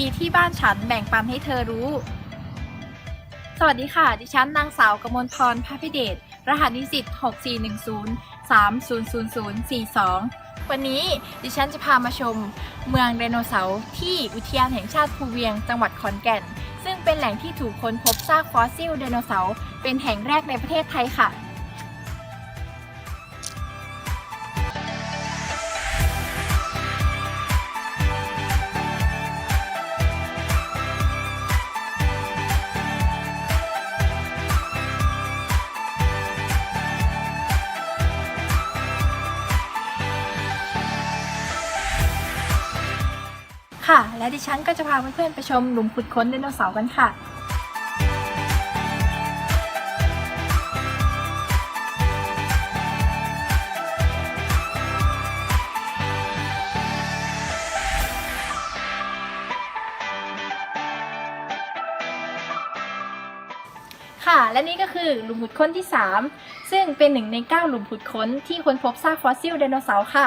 ดีๆ ที่บ้านฉันแบ่งปันให้เธอรู้ สวัสดีค่ะ ดิฉันนางสาวกมลพรพระพิเดช รหัสนิสิต 6410 300042 วันนี้ดิฉันจะพามาชม เมืองไดโนเสาร์ที่อุทยานแห่งชาติภูเวียงจังหวัดขอนแก่น ซึ่งเป็นแหล่งที่ถูกค้นพบซากฟอสซิลไดโนเสาร์เป็นแห่งแรกในประเทศไทยค่ะ ค่ะ และดิฉันก็จะพาเพื่อนๆไปชมหลุมขุดค้นไดโนเสาร์กันค่ะ ค่ะและนี่ก็คือหลุมขุดค้นที่ 3 ซึ่งเป็นหนึ่งใน 9 หลุมขุดค้นที่ค้นพบซากฟอสซิลไดโนเสาร์ค่ะ